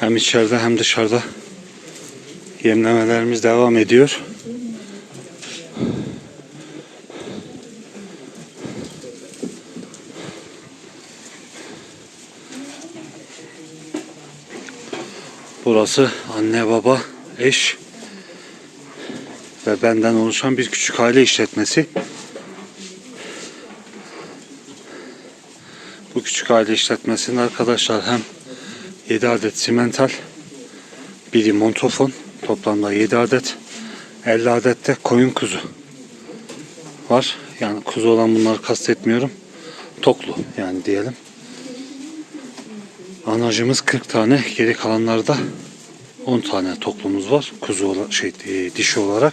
Hem içeride hem dışarıda yemlemelerimiz devam ediyor. Burası anne baba eş ve benden oluşan bir küçük aile işletmesi. Bu küçük aile işletmesinin arkadaşlar hem 7 adet simental, biri montofon, toplamda 7 adet, 50 adet de koyun kuzu var. Yani kuzu olan bunları kastetmiyorum. Toklu yani diyelim. Anacımız 40 tane, geri kalanlarda 10 tane toplumuz var. Kuzu olarak, şey e, dişi olarak.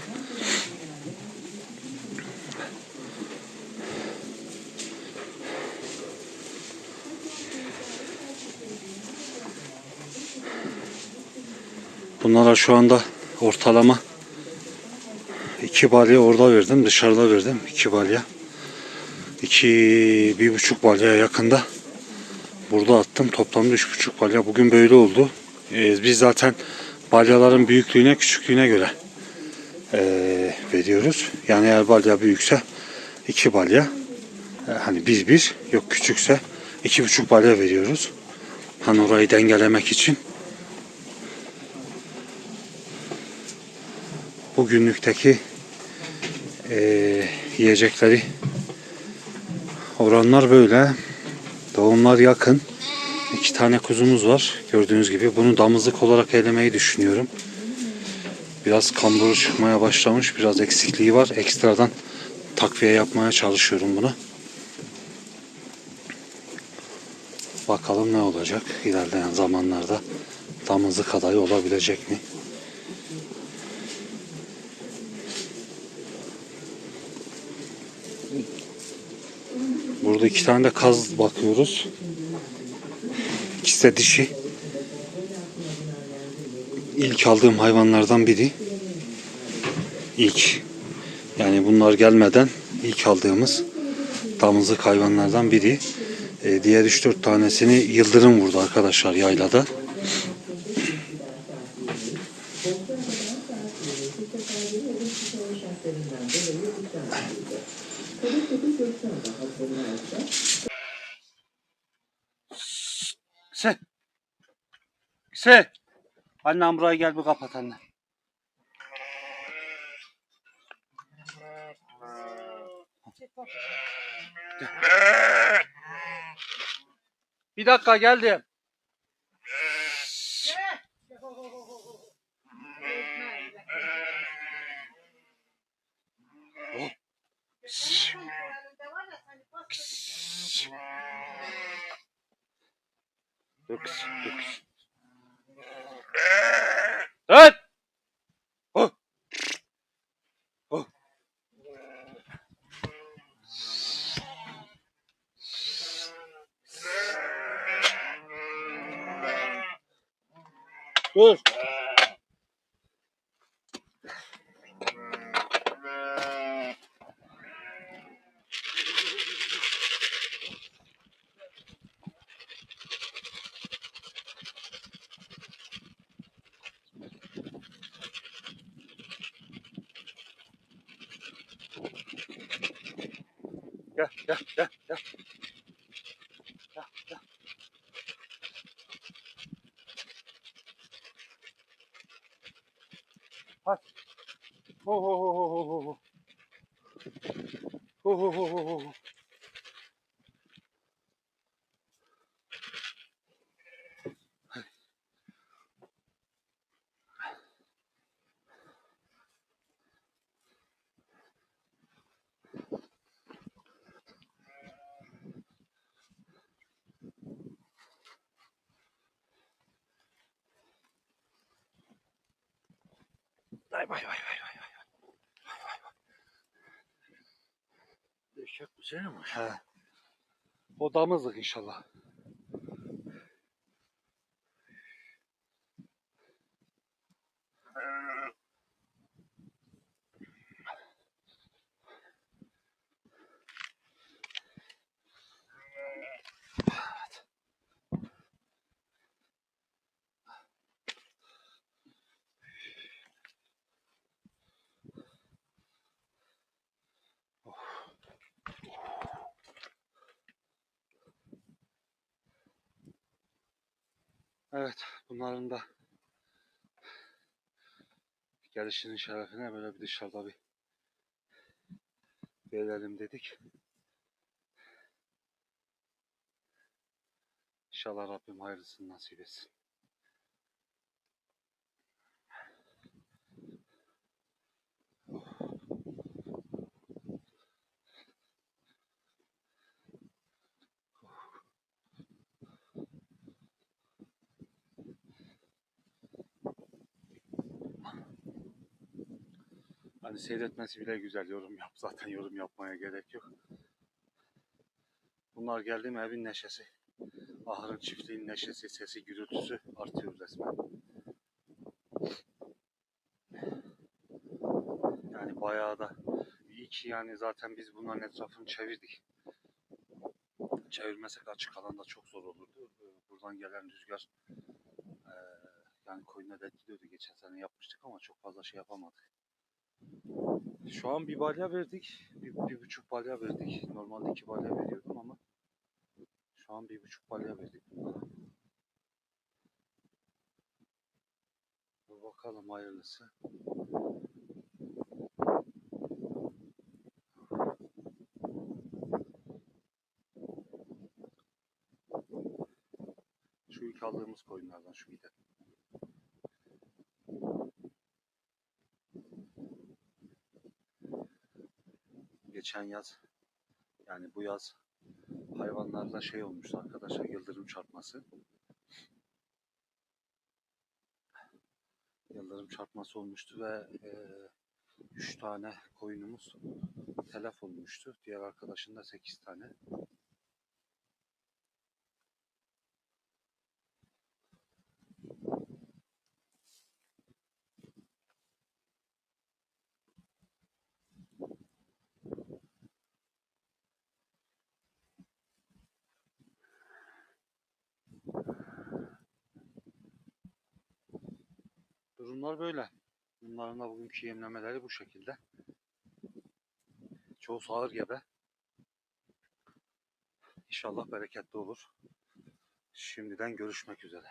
Bunlara şu anda ortalama iki balya orada verdim, dışarıda verdim iki balya. İki, bir buçuk balyaya yakında burada attım. Toplamda üç buçuk balya. Bugün böyle oldu. Ee, biz zaten balyaların büyüklüğüne, küçüklüğüne göre ee, veriyoruz. Yani eğer balya büyükse iki balya. Ee, hani bir bir, yok küçükse iki buçuk balya veriyoruz. Hani orayı dengelemek için. Bugünlükteki eee, yiyecekleri oranlar böyle. Doğumlar yakın. İki tane kuzumuz var. Gördüğünüz gibi. Bunu damızlık olarak elemeyi düşünüyorum. Biraz kamburu çıkmaya başlamış. Biraz eksikliği var. Ekstradan takviye yapmaya çalışıyorum bunu. Bakalım ne olacak ilerleyen zamanlarda. Damızlık adayı olabilecek mi? Burada iki tane de kaz bakıyoruz. İkisi de dişi. İlk aldığım hayvanlardan biri. İlk. Yani bunlar gelmeden ilk aldığımız damızlık hayvanlardan biri. Ee, diğer 3-4 tanesini Yıldırım vurdu arkadaşlar yaylada. Se. Se. Annem buraya gel bir kapat anne. Bir dakika geldim. Döküş, döküş. Evet. Oh. Oh. Dur. 呀呀呀呀呀呀！哎，吼吼吼吼吼！吼吼吼吼吼吼！Vay vay vay vay vay. Eşek bu senin mi? He. O damızlık inşallah. Evet, bunların da gelişinin şerefine böyle bir dışarıda bir verelim dedik. İnşallah Rabbim hayırlısını nasip etsin. Hani seyretmesi bile güzel yorum yap. Zaten yorum yapmaya gerek yok. Bunlar geldi mi evin neşesi. Ahırın çiftliğin neşesi, sesi, gürültüsü artıyor resmen. Yani bayağı da iyi ki yani zaten biz bunların etrafını çevirdik. Çevirmesek açık alanda çok zor olurdu. Buradan gelen rüzgar yani koyuna da etkiliyordu. Geçen sene yapmıştık ama çok fazla şey yapamadık. Şu an bir balya verdik. Bir, bir buçuk balya verdik. Normalde iki balya veriyordum ama şu an bir buçuk balya verdik bunlara. Bakalım hayırlısı. Şu ilk aldığımız koyunlardan şu giden. Geçen yaz yani bu yaz hayvanlarda şey olmuştu arkadaşlar yıldırım çarpması. Yıldırım çarpması olmuştu ve e, üç tane koyunumuz telef olmuştu. Diğer arkadaşın da sekiz tane. Durumlar böyle. Bunların da bugünkü yemlemeleri bu şekilde. Çoğu sağır gebe. İnşallah bereketli olur. Şimdiden görüşmek üzere.